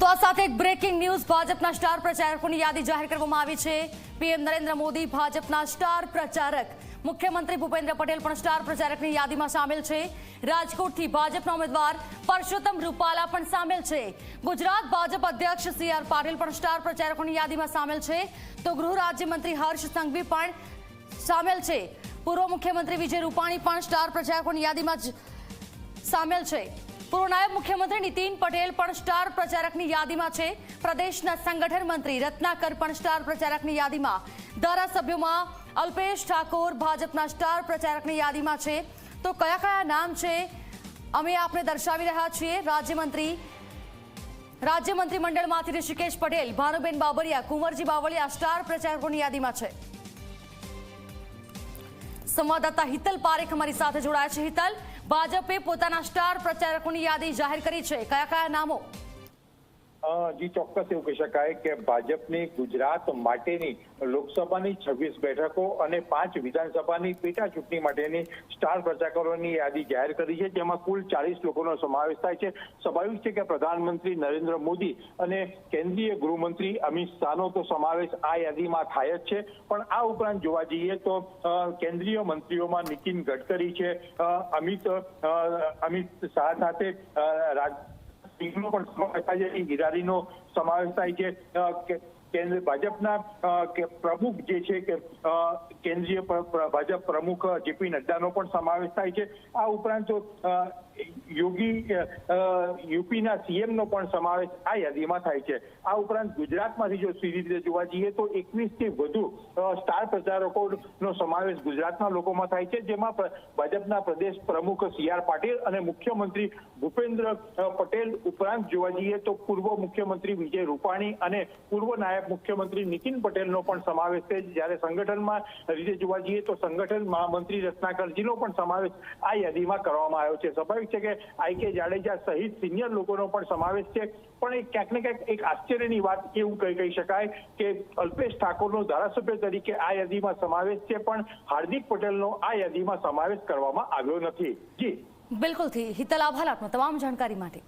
તો આ સાથે એક બ્રેકિંગ ન્યૂઝ ભાજપના સ્ટાર પ્રચારકોની યાદી જાહેર કરવામાં આવી છે. પીએમ નરેન્દ્ર મોદી ભાજપના સ્ટાર પ્રચારક. મુખ્યમંત્રી ભૂપેન્દ્ર પટેલ પણ સ્ટાર પ્રચારકની યાદીમાં સામેલ છે. રાજકોટથી ભાજપના ઉમેદવાર પરસોત્તમ રૂપાલા પણ સામેલ છે. ગુજરાત ભાજપ અધ્યક્ષ સી આર પાટીલ પણ સ્ટાર પ્રચારકોની યાદીમાં સામેલ છે. તો ગૃહ રાજ્યમંત્રી હર્ષ સંઘવી પણ સામેલ છે. પૂર્વ મુખ્યમંત્રી વિજય રૂપાણી પણ સ્ટાર પ્રચારકોની યાદીમાં સામેલ છે. પૂર્વ નાયબ મુખ્યમંત્રી નીતિન પટેલ પણ સ્ટાર પ્રચારકની યાદીમાં છે. પ્રદેશના સંગઠન મંત્રી રત્નાકર પણ સ્ટાર પ્રચારકની યાદીમાં. ધારાસભ્યોમાં અલ્પેશ ઠાકોર ભાજપના સ્ટાર પ્રચારકની યાદીમાં છે. તો કયા કયા નામ છે? અમે આપને દર્શાવી રહ્યા છીએ. રાજ્યમંત્રી રાજ્ય મંત્રીમંડળમાંથી ઋષિકેશ પટેલ, ભાનુબેન બાબરિયા, કુંવરજી બાવળિયા સ્ટાર પ્રચારકોની યાદીમાં છે. સંવાદદાતા હિતલ પારેખ અમારી સાથે જોડાયા છે. હિતલ ભાજપે પોતાના સ્ટાર પ્રચારકોની યાદી જાહેર કરી છે. કયા કયા નામો? જી ચોક્કસ એવું કહી શકાય કે ભાજપની ગુજરાત માટેની લોકસભાની છવ્વીસ બેઠકો અને પાંચ વિધાનસભાની પેટા ચૂંટણી માટેની સ્ટાર પ્રચારકોની યાદી જાહેર કરી છે, જેમાં કુલ ચાલીસ લોકોનો સમાવેશ થાય છે. સ્વાભાવિક છે કે પ્રધાનમંત્રી નરેન્દ્ર મોદી અને કેન્દ્રીય ગૃહમંત્રી અમિત શાહનો તો સમાવેશ આ યાદીમાં થાય જ છે. પણ આ ઉપરાંત જોવા જઈએ તો કેન્દ્રીય મંત્રીઓમાં નીતિન ગડકરી છે. અમિત અમિત શાહ સાથે રાજ પણ સમાવેશ થાય છે હિરારીનો સમાવેશ થાય છે ભાજપના પ્રમુખ જે છે કે કેન્દ્રીય ભાજપ પ્રમુખ જેપી નડ્ડાનો પણ સમાવેશ થાય છે. આ ઉપરાંત યોગી યુપીના સીએમનો પણ સમાવેશ આ યાદીમાં થાય છે. આ ઉપરાંત ગુજરાતમાંથી જો સીધી રીતે જોવા જઈએ તો એકવીસથી વધુ સ્ટાર પ્રચારકોનો સમાવેશ ગુજરાતના લોકોમાં થાય છે. જેમાં ભાજપના પ્રદેશ પ્રમુખ સી આર પાટીલ અને મુખ્યમંત્રી ભૂપેન્દ્ર પટેલ ઉપરાંત જોવા જઈએ તો પૂર્વ મુખ્યમંત્રી વિજય રૂપાણી અને પૂર્વ નાયબ મુખ્યમંત્રી નીતિન પટેલનો પણ સમાવેશ છે. જ્યારે સંગઠનમાં રીતે જોવા જઈએ તો સંગઠન મહામંત્રી રત્નાકરજીનો પણ સમાવેશ આ યાદીમાં કરવામાં આવ્યો છે. સ્વાભાવિક છે કે આઈ જાડેજા સહિત સિનિયર લોકોનો પણ સમાવેશ છે. પણ એક ક્યાંક ને ક્યાંક એક આશ્ચર્યની વાત એવું કહી કહી શકાય કે અલ્પેશ ઠાકોરનો ધારાસભ્ય તરીકે આ યાદીમાં સમાવેશ છે, પણ હાર્દિક પટેલનો આ યાદીમાં સમાવેશ કરવામાં આવ્યો નથી. જી. બિલકુલથી હિતલ, આભાર આપનો તમામ જાણકારી માટે.